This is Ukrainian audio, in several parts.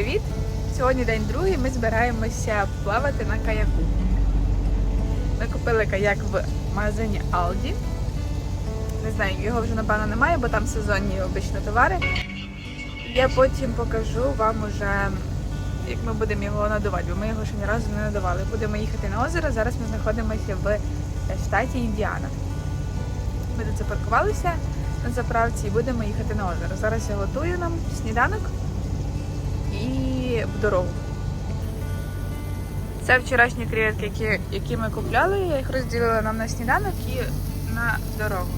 привіт! Сьогодні день другий. Ми збираємося плавати на каяку. Ми купили каяк в магазині Aldi. Не знаю, його вже напевно немає, бо там сезонні обично товари. Я потім покажу вам уже, як ми будемо його надувати, бо ми його ще ні разу не надавали. Будемо їхати на озеро. Зараз ми знаходимося в штаті Індіана. Ми тут запаркувалися на заправці і будемо їхати на озеро. Зараз я готую нам сніданок в дорогу. Це вчорашні креветки, які, які ми купляли. Я їх розділила нам на сніданок і на дорогу.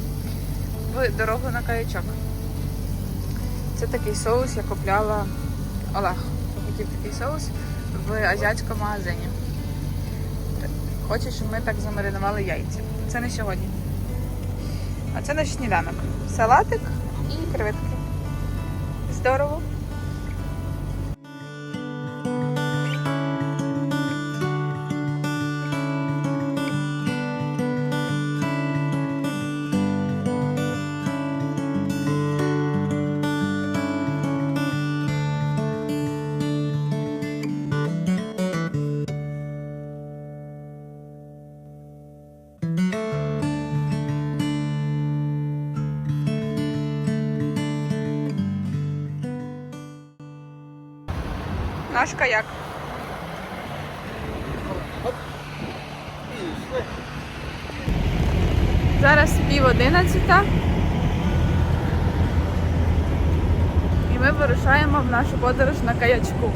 В дорогу на каячок. Це такий соус я купляла Олег. Хотів такий соус в азіатському магазині. Хоче, щоб ми так замаринували яйця. Це не сьогодні. А це наш сніданок. Салатик і креветки. Здорово. Наш каяк. Зараз пів одинадцята. І ми вирушаємо в нашу подорож на каячку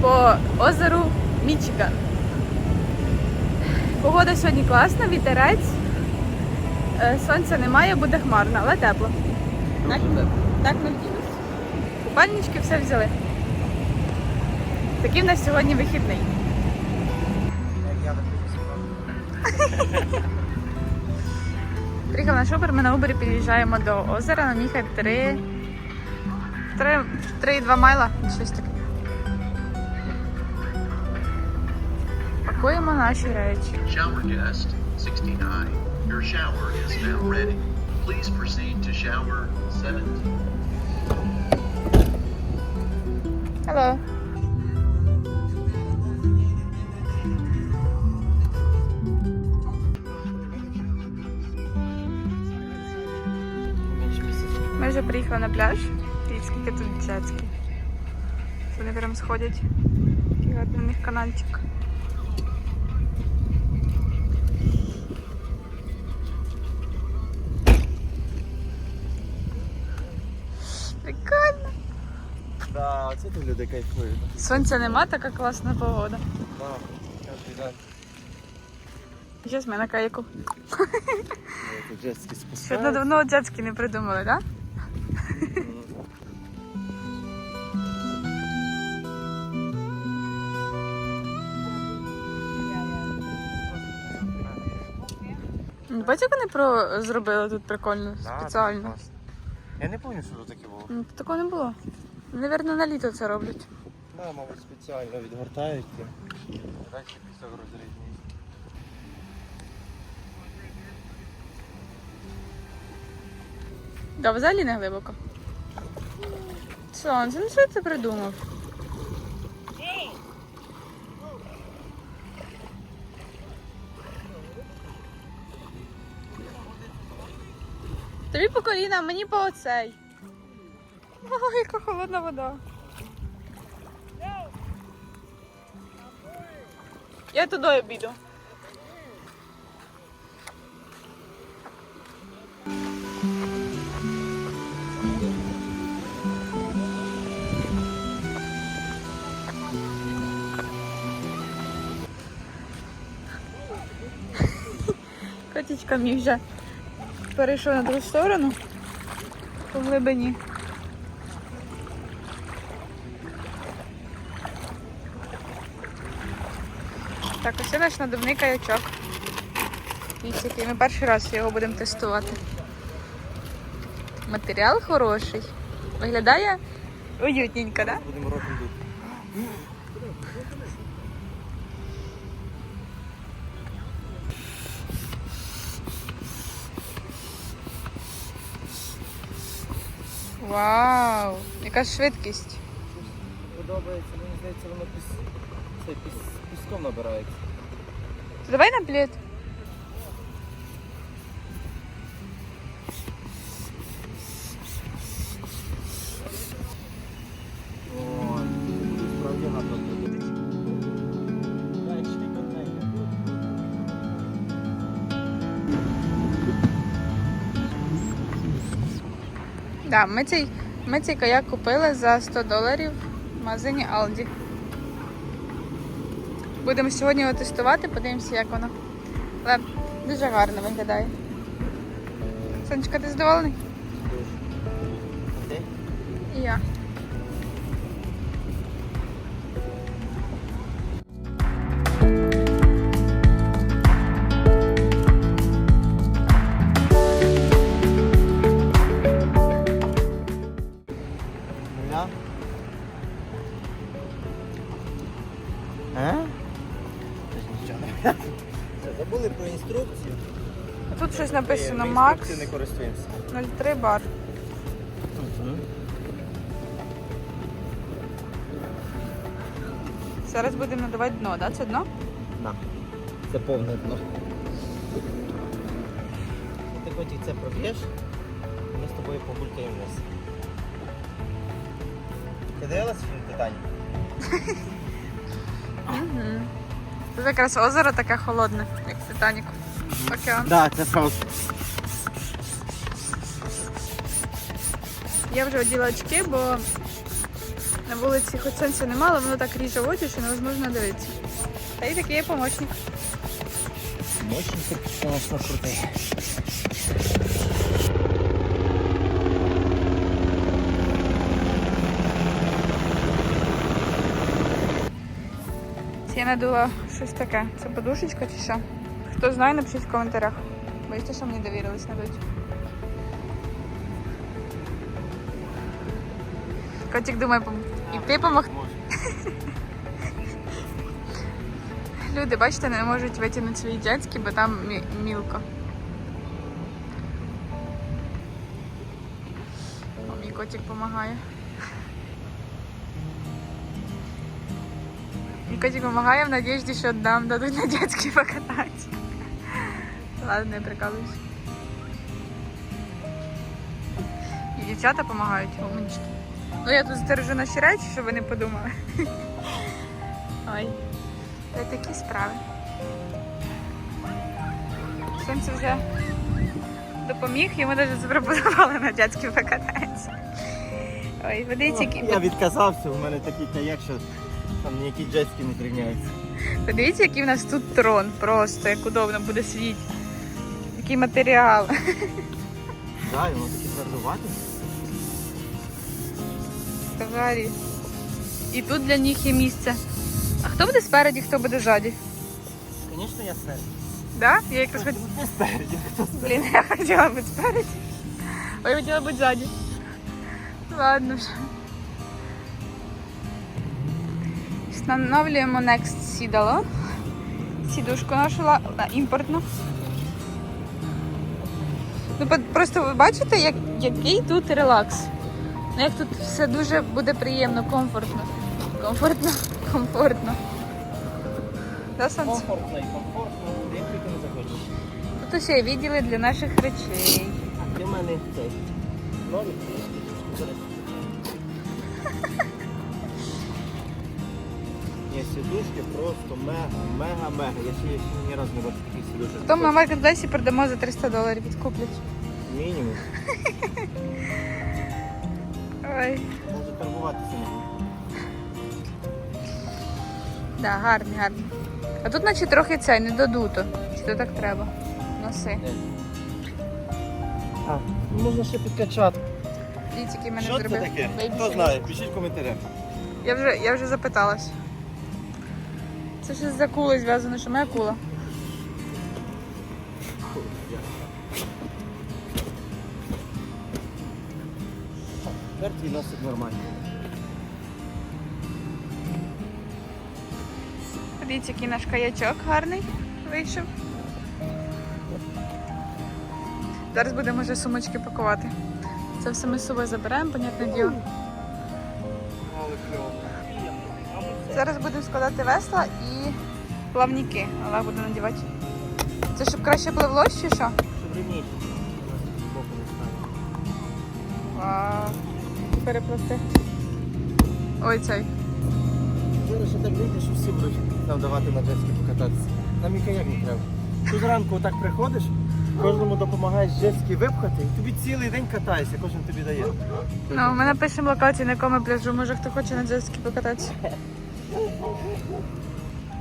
по озеру Мічиган. Погода сьогодні класна, вітерець. Е, Сонця немає, буде хмарно, але тепло. Так, так ми вділися. Купальнички все взяли. Такий в нас сьогодні вихідний. Приїхав наш Uber, ми на Убері під'їжджаємо до озера, нам їхати 3, 3, 3,2 майла, щось таке. Пакуємо наші речі. Shower guest 69. Your shower is now ready. Please proceed to shower 17. Hello. Приїхали на пляж. Дивіться, скільки тут дитячки. Вони прям сходять. Гарний у них канальчик. Прикольно. Да, оце тут люди кайфують. Сонця нема, така класна погода. Да, кожен день. Зараз ми на джетські Ще давно дядьки не придумали, так? Да? Бачиш, як вони про зробили тут прикольно, Да, спеціально. класно. Я не пам'ятаю, що тут таке було. Ну, Такого не було. Навірно, на літо це роблять. Да, мабуть, спеціально відгортають. Далі пісок розрізні. Да, взагалі не глибоко. Сонце, ну що ти придумав? Тобі по коліна, мені по оцей. Ой, яка холодна вода. Я туди обіду. Котічка мій вже перейшов на другу сторону по глибині. Так, ось наш надувний каячок. Який ми перший раз його будемо тестувати. Матеріал хороший. Виглядає уютненько, так? Да? Будемо ротом дути. Вау! Яка швидкість. подобається, мені здається, воно піс... це, піс... піском набирається. Давай на плід. Ми цей, ми цей каяк купили за 100 доларів в магазині Aldi. Будемо сьогодні його тестувати, подивимося, як воно. Але дуже гарно виглядає. Сонечка, ти задоволений? І я. Макс не користуємося. 03 бар. Угу. Зараз будемо надавати дно, да? Це дно? На. Це повне дно. Ти потім це проб'єш, ми з тобою погулькаємо вниз. Ти дивилась фільм Титанік? Угу. Тут якраз озеро таке холодне, як в Титаніку. Океан. Так, це правда. Я вже оділа очки, бо на вулиці хоч сонця немало, воно так ріже в очі, що невозможно дивитися. Та й такий є помічник. Мощний ти, звісно, крутий. Я надула щось таке. Це подушечка чи що? Хто знає, напишіть в коментарях. Бачите, що мені довірились надуть. Котик думає, і ти помог. Люди, бачите, не можуть витягнути свої дядьки, бо там мілко. О, мій котик допомагає. Мій котик допомагає в надіжді, що нам дадуть на дядьки покатати. Ладно, я прикалуюсь. І дівчата допомагають, умнички. Ну я тут стережу наші речі, щоб ви не подумали. Ой. Це такі справи. Сонце вже допоміг, йому навіть запропонували на дядьки покататися. Ой, подивіться, які, Я відказався, у мене такий каяк, що там ніякі джетські не зрівняються. подивіться, який в нас тут трон. Просто як удобно буде сидіти. Який матеріал. Так, воно таке твердувати. Взагалі. І тут для них є місце. А хто буде спереді, хто буде ззаді? Звісно, я спереді. Да? Я якраз хоч... Не спереді, хто спереді. Блін, я хотіла бути спереді. А я хотіла бути ззаді. Ладно вже. Встановлюємо Next сідало. Сідушку нашу ла- імпортну. Ну, просто ви бачите, як, який тут релакс. Ну, як тут все дуже буде приємно, комфортно. Комфортно, комфортно. Да, сонце? Комфортно і комфортно, як тільки не захочеш. Тут усі відділи для наших речей. А для мене цей нолик. Ні, сідушки просто мега, мега, мега. Я ще, я ще ні разу не бачив таких сідушок. Потім на маркетплейсі продамо за 300 доларів, відкуплять. Мінімум. Ой. Може торгуватися. Да, гарний, гарний. А тут наче трохи цей не додуто. Чи то так треба? Носи. А, можна ще підкачати. Дивіться, який мене Що це зробив. таке? Хто знає, пишіть в коментарях. Я вже, я вже запиталась. Це щось за кулою зв'язано, що моя кула. Тепер твій носик нормальний. Дивіться, який наш каячок гарний вийшов. Зараз будемо вже сумочки пакувати. Це все ми з собою забираємо, понятне діло. Але. Зараз будемо складати весла і плавники. Олег буде надівати. Це щоб краще пливло, чи що? Щоб рівніше. Не. Вау. Перепливти. Ой, цей. Зараз ще так вийде, що всі будуть нам давати на джетські покататися. Нам і каяк не треба. Тут зранку отак приходиш, кожному допомагаєш джетські випхати, і тобі цілий день катаєшся, кожен тобі дає. Ну, ми напишемо локацію, на якому пляжу. Може хто хоче на джетські покататися.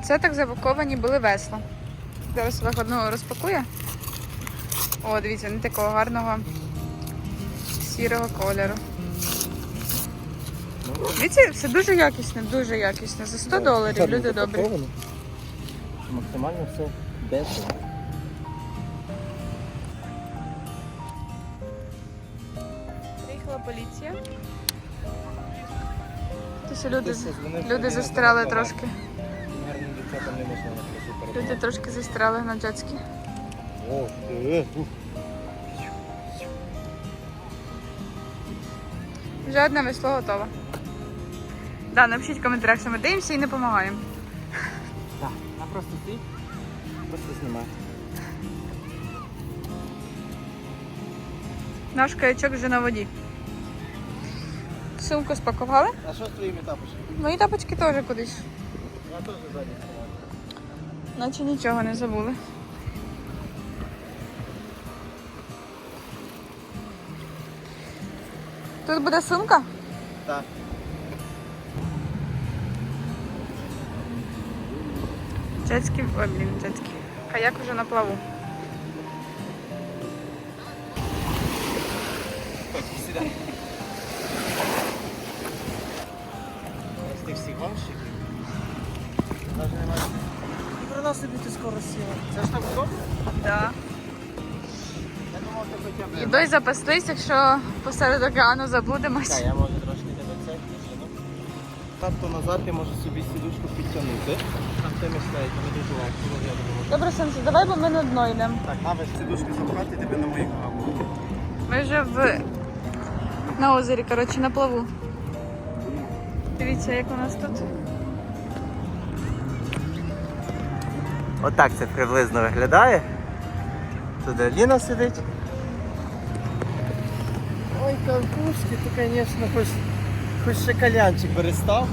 Це так запаковані були весла. Зараз Олег одного розпакує. О, дивіться, вони такого гарного сірого кольору. Дивіться, все дуже якісне, дуже якісне. За 100 доларів, люди добрі. Максимально все без. Приїхала поліція. Тож люди, люди застряли трошки. Люди трошки застряли на джетські. О. Вже одне весло готове. Да, напишіть в коментарях, що ми дивимося і не допомагаємо. Так, а просто стій, просто знімай. Наш каячок вже на воді. Сумку спакували. А що з твоїми тапочками? Мої тапочки теж кудись. Я теж сховаю. Наче нічого не забули. Тут буде сумка? Так. Джетський, ой, блін, джетський. Каяк уже на плаву. З тих всіх гонщиків. Навіть немає. І про нас собі ти скоро сіла. Це ж так. Я б. І дось запаслись, якщо посеред океану забудемось. Так, я можу трошки тебе це тишину. Тобто назад ти можеш собі сідушку підтягнути. Там ти не дуже легко, я думаю. Добре, Сонце, давай, бо ми на дно йдемо. Так, навиш сідушку запхати тебе на моїх ногах. Ми вже в на озері, коротше, на плаву. Дивіться, як у нас тут. Отак це приблизно виглядає. Тут Аліна сидить. Ой, кавкушки, ти, звісно, хоч, хоч ще калянчик перестав.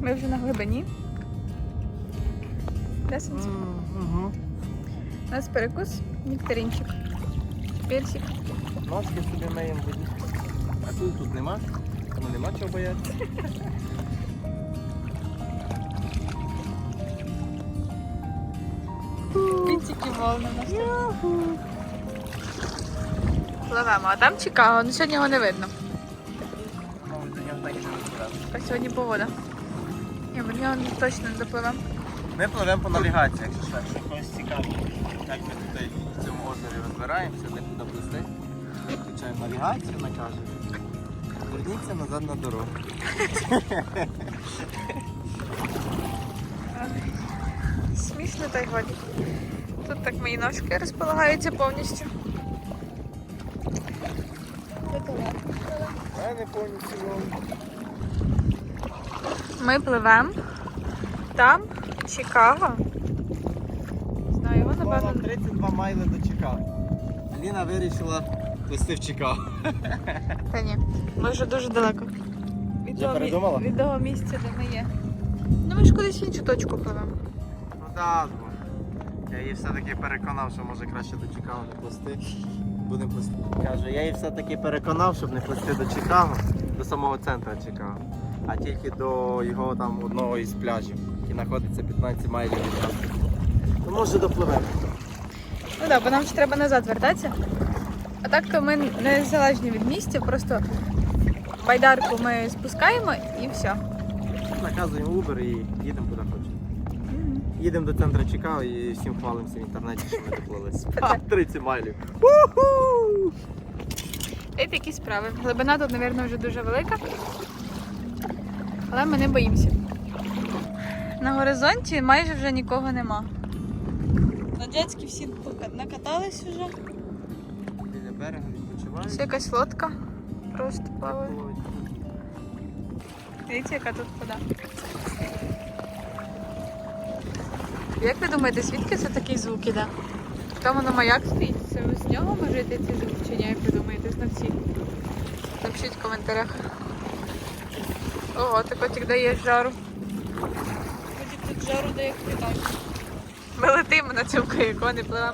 Ми вже на глибині. Де сонце? Угу. У нас перекус, нектаринчик, персик. Ножки собі миємо воді. А тут тут нема. Ну нема чого боятися. Вінтики волни нас. Пливемо, а там Чикаго, ну сьогодні його не видно. Мабуть, до нього так і не. А сьогодні погода. Ні, в нього точно не допливемо. Ми пливемо по навігації, якщо що. Якщо когось цікаво, як ми тут в цьому озері розбираємося, де куди плисти. Включаємо навігацію, вона каже. Верніться назад на дорогу. Смішно та й годі. Тут так мої ножки розполагаються повністю. Повністю Ми пливемо. Там Чикаго. Не Знаю, його Напевно, напевно. 32 майли до Чикаго. Ліна вирішила плисти в Чикаго. Та ні, ми вже дуже далеко. Від того, мі- передумала? від того місця, де ми є. Ну ми ж кудись в іншу точку пливемо. Ну так, я її все-таки переконав, що може краще до Чикаго не плисти. Будемо плисти. Каже, я її все-таки переконав, щоб не плисти до Чикаго, до самого центру Чикаго, а тільки до його там одного із пляжів, знаходиться 15 майлів від нас. Ну може допливемо. Ну так, бо нам ще треба назад вертатися. А так то ми не залежні від місця, просто байдарку ми спускаємо і все. Наказуємо Uber і їдемо куди хочемо. Їдемо до центру Чикаго і всім хвалимося в інтернеті, що ми доплили. 30 майлів. Уху! І такі справи. Глибина тут, мабуть, вже дуже велика. Але ми не боїмося. На горизонті майже вже нікого нема. На дядьки всі накатались вже. Біля берега відпочивають. Ось якась лодка просто плаває. Дивіться, яка тут вода. Як ви думаєте, звідки це такий звук іде? Там воно маяк стоїть. Це з нього може йти цей звук чи ні, як ви думаєте, знавці? Напишіть в коментарях. Ого, ти котик дає жару. Жару дає квіток. Ми летимо на цьому каяку, не пливемо.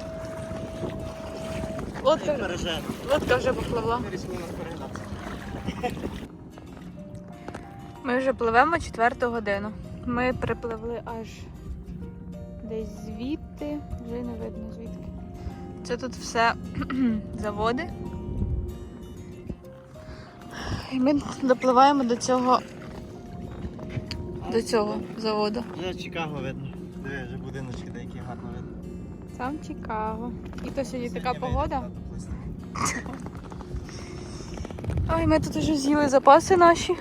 Лодка, лодка вже попливла. Ми вже пливемо четверту годину. Ми припливли аж десь звідти, вже не видно звідки. Це тут все заводи. І ми допливаємо до цього до цього заводу. Вже Чикаго видно. Диви, вже будиночки деякі гарно видно. Сам Чикаго. І то сьогодні така погода. Ой, ми тут вже з'їли запаси наші.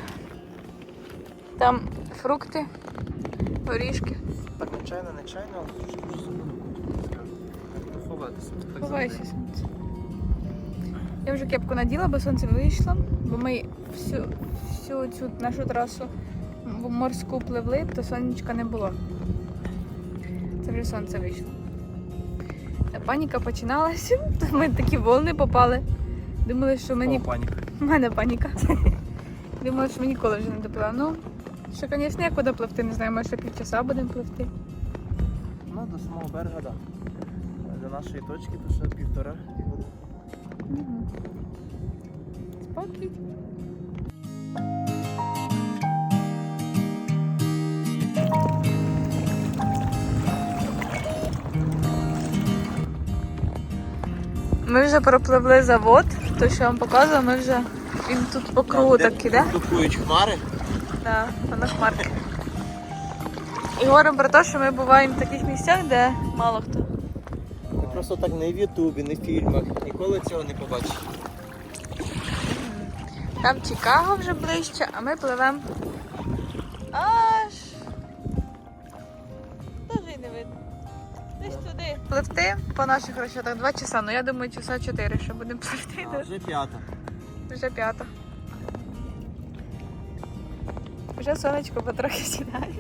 Там фрукти, горішки. Так, нечайно, нечайно, але дуже дуже скажу. Ховатися. Ховайся, сонце. Я вже кепку наділа, бо сонце вийшло, бо ми всю, всю цю нашу трасу в морську пливли, то сонечка не було. Це вже сонце вийшло. Паніка починалася, то ми такі волни попали. Думали, що мені. О, паніка. У мене паніка. Думала, що ми ніколи вже не допливемо. Ну, що, звісно, як куди пливти, не знаю, може ще півчаса будемо пливти. Ну, до самого берега, так. Да. До нашої точки то ще півтора години. Угу. Спокій. Ми вже пропливли завод, то що я вам показувала, ми вже він тут по кругу так іде. Дукують хмари. Да, воно хмарки. І говоримо про те, що ми буваємо в таких місцях, де мало хто. Просто так не в Ютубі, не в фільмах. Ніколи цього не побачиш. Там Чикаго вже ближче, а ми пливемо Пливти по наших розчетах 2 часа, ну я думаю, часа 4, що будемо пливти. А, вже п'ята. Вже п'ята. Вже сонечко потрохи сідає.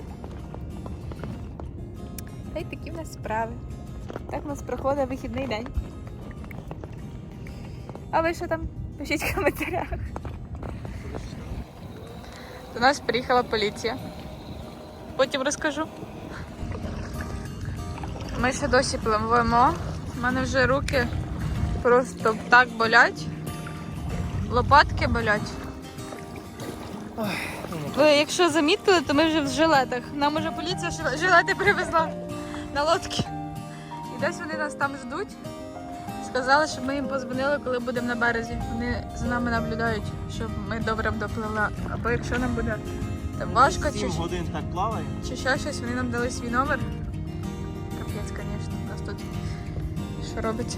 Та й такі в нас справи. Так у нас проходить вихідний день. А ви що там? Пишіть в коментарях. До нас приїхала поліція. Потім розкажу. Ми ще досі пливемо. У мене вже руки просто так болять. Лопатки болять. Ви якщо замітили, то ми вже в жилетах. Нам уже поліція жилети привезла на лодки. І десь вони нас там ждуть. Сказали, щоб ми їм позвонили, коли будемо на березі. Вони за нами наблюдають, щоб ми добре допливли. Або якщо нам буде там важко чи, годин так плаває. чи ще щось, вони нам дали свій номер. Капець, звісно, у нас тут що робиться.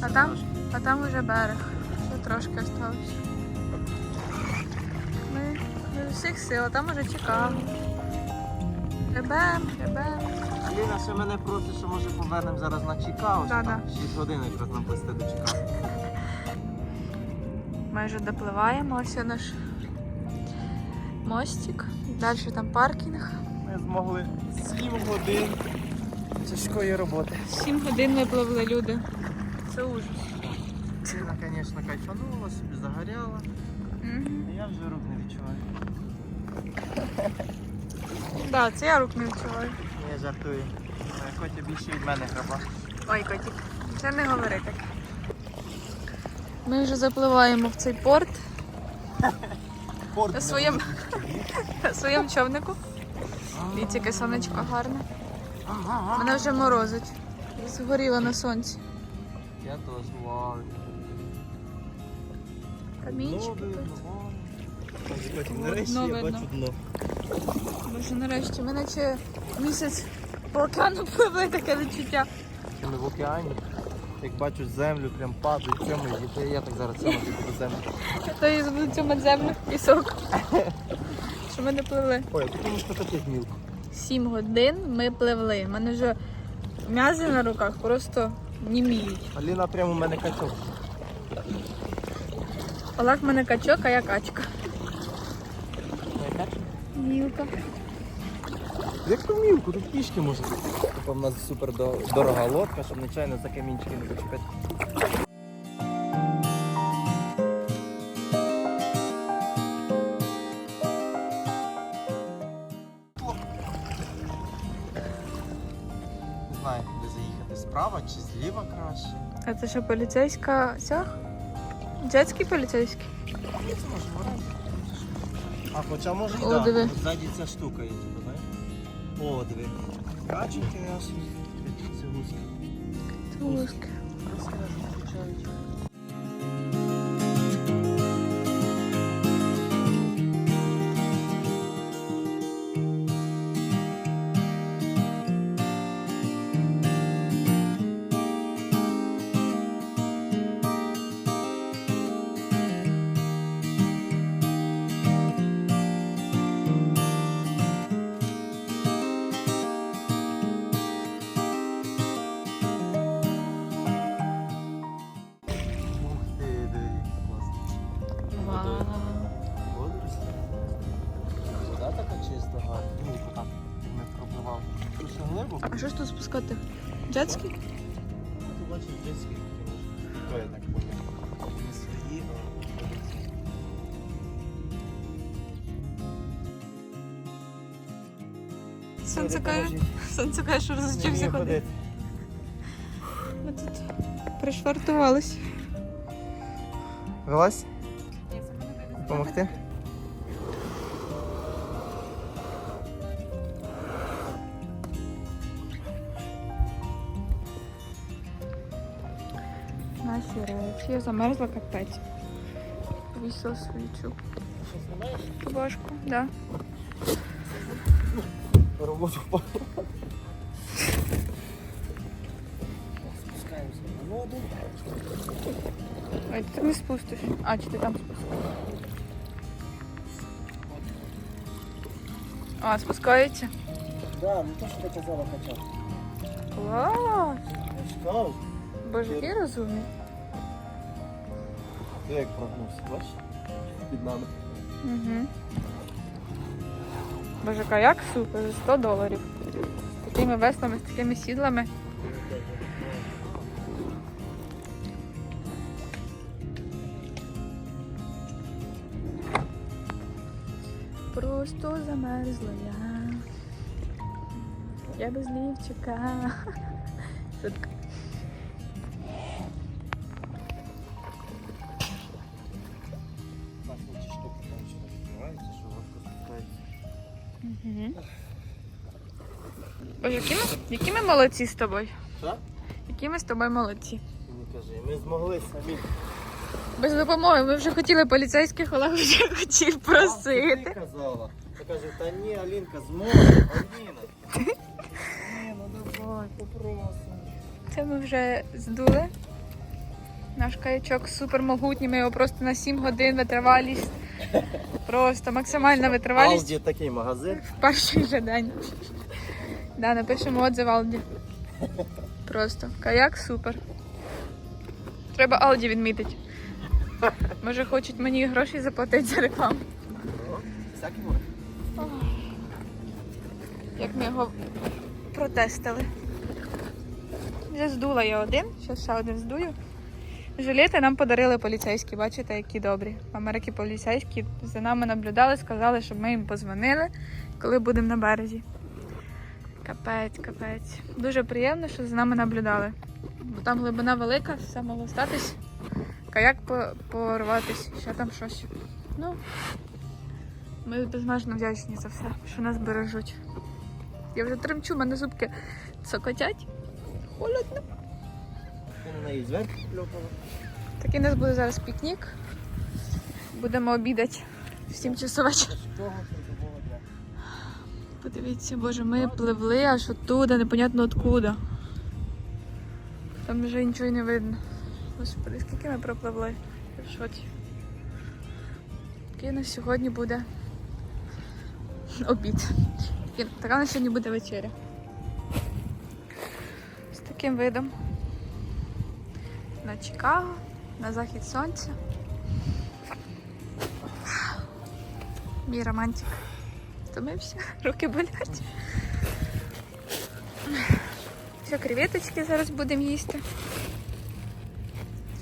А там? А там уже берег. Ще трошки осталось. Ми, з усіх сил, а там уже Чикаго. Ребем, ребем. Аліна ще мене просить, що може повернемо зараз на Чикаго. що там 6 годин якраз нам плисти до Чикаго. Ми вже допливаємо, ось наш мостик. Далі там паркінг. Ми змогли 7 годин тяжкої роботи. Сім годин ми пливли люди. Це ужас. Аліна, звісно, кайфанула, собі загоряла. Угу. Я вже рук не відчуваю. Да, це я рук не відчуваю. Я жартую. Котя більше від мене храба. Ой, котик, це не говори так. Ми вже запливаємо в цей порт своєму, на своєму човнику. Дивіться, яке сонечко гарне. Мене вже морозить. Згоріла на сонці. Я теж вау. Камінчики. Боже, нарешті, мене ще місяць по океану пливли, таке відчуття. Що Ми в океані. Як бачу землю, прям падає, цьому дітей, я так зараз цьому буду землю. То я буду цьому землю, пісок. Що ми не пливли. Ой, а тут що таке гнілко. 7 годин ми пливли. У мене вже м'язи на руках просто німіють. Аліна прямо в мене качок. Олег в мене качок, а я качка. Мілка. Як ту мілку, тут пішки може бути. Типа в нас супер дорога лодка, щоб нечайно за камінчики не зачепити. справа чи зліва краще. А це що поліцейська ця? Дядський поліцейський? Ні, це може варіант. А хоча може і О, да. диви. От Ззаді ця штука є, типу, знаєш? О, диви. Каченьки наші. Це гуски. Тулузки. Розкажу, Що ж тут спускати? Дядський? Ну, ти бачиш, дитський. То я так поняв. Не свої, а... Сонце каже, сонце каже, що розучився ходити. Ми тут пришвартувались. Вилазь? Помогти? Речі. Я замерзла капець. Повісила свічу. Що знімаєш? Рубашку, да. Роботу впав. Спускаємося на воду. Ой, ти так не спустиш. А, чи ти там спустиш? А, спускається. Да, ну то, що ти казала хоча. Клас! Шкаф. Боже, який розумний. Ти як прогнувся, бачиш? Під нами. Угу. Боже, каяк супер, за 100 доларів. З такими веслами, з такими сідлами. Просто замерзла я. Я без лівчика. Молодці з тобою? Що? Які ми з тобою молодці? Не кажи, ми змогли самі. Без допомоги. Ми вже хотіли поліцейських, Олег вже хотів А, Ти казала. Я кажу, та ні, Алінка, зможе, Аліна. Ні, ну давай, попросимо. Це ми вже здули. Наш каячок супер могутній, ми його просто на 7 годин витривалість. Просто максимальна витривалість Алді такий магазин. в перший же день. Да, напишемо отзив Алді. Просто каяк супер. Треба Алді відмітити. Може хочуть мені гроші заплатити за рекламу. Всякі може. як ми його протестили. Вже здула я один, зараз ще один здую. Жилети нам подарили поліцейські, бачите, які добрі. В Америці поліцейські за нами наблюдали, сказали, щоб ми їм позвонили, коли будемо на березі. Капець, капець. Дуже приємно, що за нами наблюдали. Бо там глибина велика, все могло статись. Каяк по- порватись, ще там щось. Ну, ми безмежно вдячні за все, що нас бережуть. Я вже тремчу, мене зубки цокотять. Холодно. Такий у нас буде зараз пікнік. Будемо обідати в 7 часов вечора. Подивіться, боже, ми пливли аж оттуда, непонятно откуда. Там вже нічого не видно. Господи, скільки ми пропливли? Я в шоці. Такий у нас сьогодні буде обід. Така у нас сьогодні буде вечеря. З таким видом. На Чикаго, на захід сонця. Мій романтик. Втомився, руки болять. Все, креветочки зараз будемо їсти.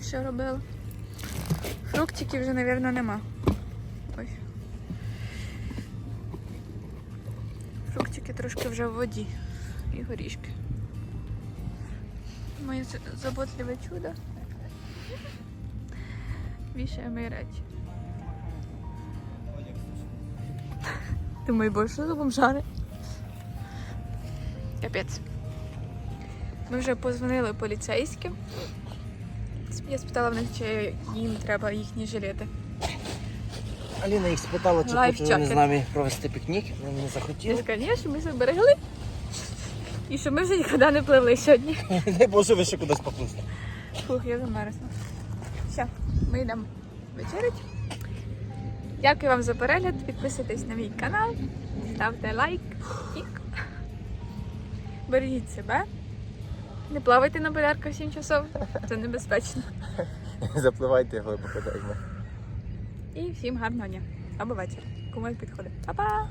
Що робила? Фруктиків вже, мабуть, нема. Ой. Фруктики трошки вже в воді. І горішки. Моє заботливе чудо. Вішає мої речі. Думаю, боже, що за бомжари? Капець. Ми вже позвонили поліцейським. Я спитала в них, чи їм треба їхні жилети. Аліна їх спитала, чи хочуть вони з нами провести пікнік. Вони не Я захотіли. сказала, ні, що ми зберегли. І що ми вже нікуди не пливли сьогодні. Не боже, ви ще кудись поплисти. Фух, я замерзла. Все, ми йдемо вечерять. Дякую вам за перегляд. Підписуйтесь на мій канал, ставте лайк і бережіть себе. Не плавайте на болярках 7 часов, це небезпечно. Запливайте глибоко. І всім гарного дня або вечора. Кому як підходить. Па-па!